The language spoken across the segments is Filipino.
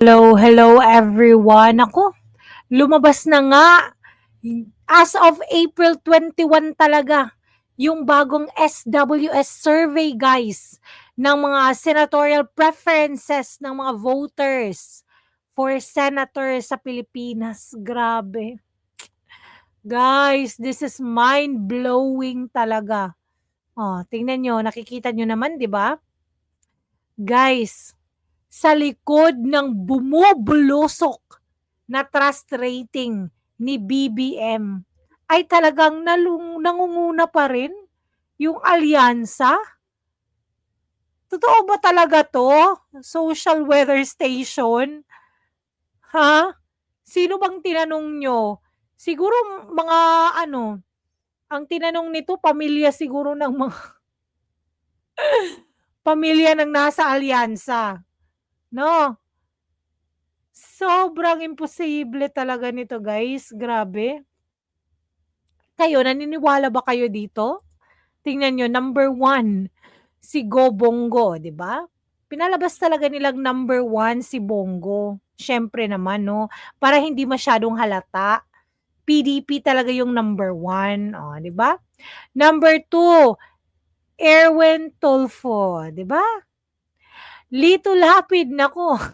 Hello, hello everyone. Ako, lumabas na nga as of April 21 talaga yung bagong SWS survey guys ng mga senatorial preferences ng mga voters for senator sa Pilipinas. Grabe. Guys, this is mind-blowing talaga. Oh, tingnan nyo, nakikita nyo naman, di ba? Guys, sa likod ng bumubulusok na trust rating ni BBM ay talagang nalung, nangunguna pa rin yung alyansa? Totoo ba talaga to? Social weather station? Ha? Sino bang tinanong nyo? Siguro mga ano, ang tinanong nito pamilya siguro ng mga pamilya ng nasa alyansa. No? Sobrang imposible talaga nito guys, grabe. Kayo, naniniwala ba kayo dito? Tingnan nyo, number one, si Go Bongo, di ba? Pinalabas talaga nilang number one si Bongo. Siyempre naman, no? Para hindi masyadong halata. PDP talaga yung number one, oh, di ba? Number two, Erwin Tolfo, di ba? Lito Lapid, nako.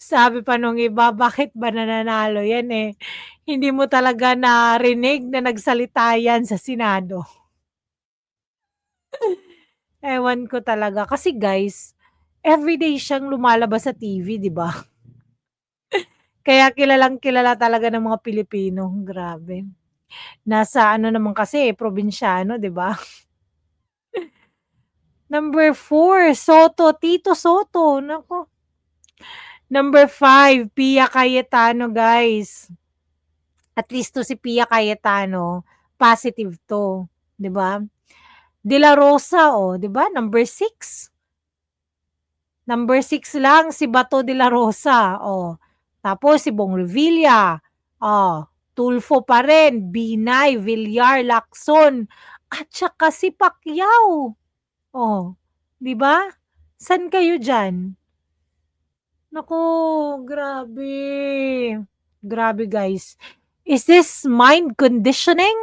Sabi pa nung iba, bakit ba nananalo yan eh? Hindi mo talaga narinig na nagsalita yan sa Senado. Ewan ko talaga. Kasi guys, everyday siyang lumalabas sa TV, di ba? Kaya kilalang kilala talaga ng mga Pilipino. Grabe. Nasa ano naman kasi, probinsyano, di ba? Number four, Soto, Tito Soto. Nako. Number five, Pia Cayetano, guys. At least to si Pia Cayetano, positive to. Ba? De La Rosa, oh, di ba? Number six. Number six lang, si Bato de la Rosa. Oh. Tapos si Bong Revilla. Oh. Tulfo pa rin. Binay, Villar, Lacson. At saka si Pacquiao. Oh, 'di ba? San kayo diyan? Naku, grabe. Grabe guys. Is this mind conditioning?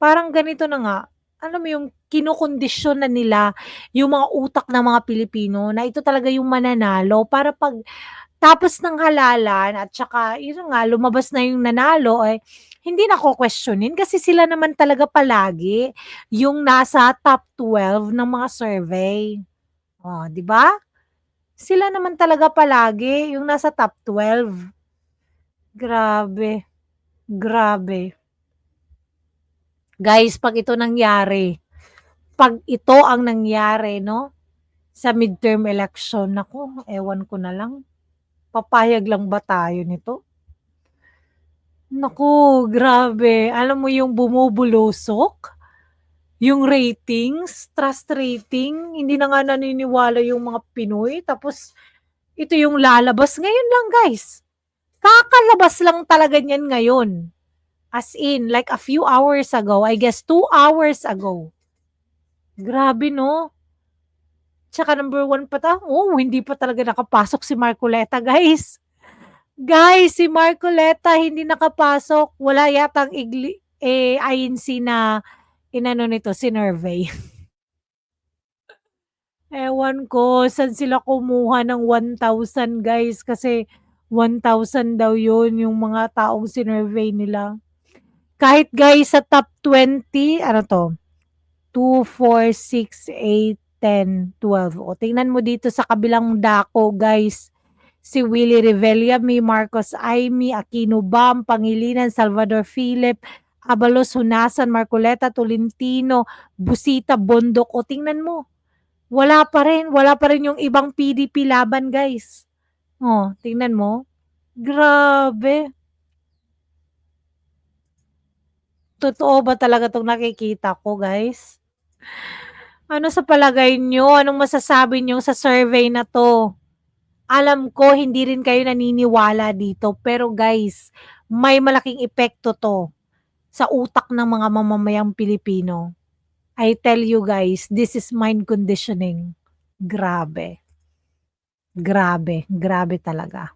Parang ganito na nga. Alam mo yung kinokondisyon na nila yung mga utak ng mga Pilipino na ito talaga yung mananalo para pag tapos ng halalan at saka yun nga lumabas na yung nanalo eh hindi na ko questionin kasi sila naman talaga palagi yung nasa top 12 ng mga survey. Oh, 'di ba? Sila naman talaga palagi yung nasa top 12. Grabe. Grabe. Guys, pag ito nangyari, pag ito ang nangyari, no? Sa midterm election, nako, ewan ko na lang. Papayag lang ba tayo nito? Naku, grabe. Alam mo yung bumubulusok? Yung ratings, trust rating, hindi na nga naniniwala yung mga Pinoy. Tapos, ito yung lalabas ngayon lang, guys. Kakalabas lang talaga niyan ngayon. As in, like a few hours ago, I guess two hours ago. Grabe, no? Tsaka number one pa ta, oh, hindi pa talaga nakapasok si Marcoleta, guys. Guys, si Marcoleta hindi nakapasok. Wala yatang igli, eh, INC na inano nito, sinurvey. Ewan ko, saan sila kumuha ng 1,000 guys? Kasi 1,000 daw yun yung mga taong sinurvey nila. Kahit guys sa top 20, ano to? 2, 4, 6, 8, 10, 12. O, tingnan mo dito sa kabilang dako guys si Willie Revilla, May Marcos Aimee, Aquino Bam, Pangilinan, Salvador Philip, Abalos Hunasan, Marcoleta Tolentino, Busita Bondok. O tingnan mo, wala pa rin. Wala pa rin yung ibang PDP laban, guys. O, tingnan mo. Grabe. Totoo ba talaga itong nakikita ko, guys? Ano sa palagay nyo? Anong masasabi nyo sa survey na to? Alam ko hindi rin kayo naniniwala dito, pero guys, may malaking epekto 'to sa utak ng mga mamamayang Pilipino. I tell you guys, this is mind conditioning. Grabe. Grabe, grabe talaga.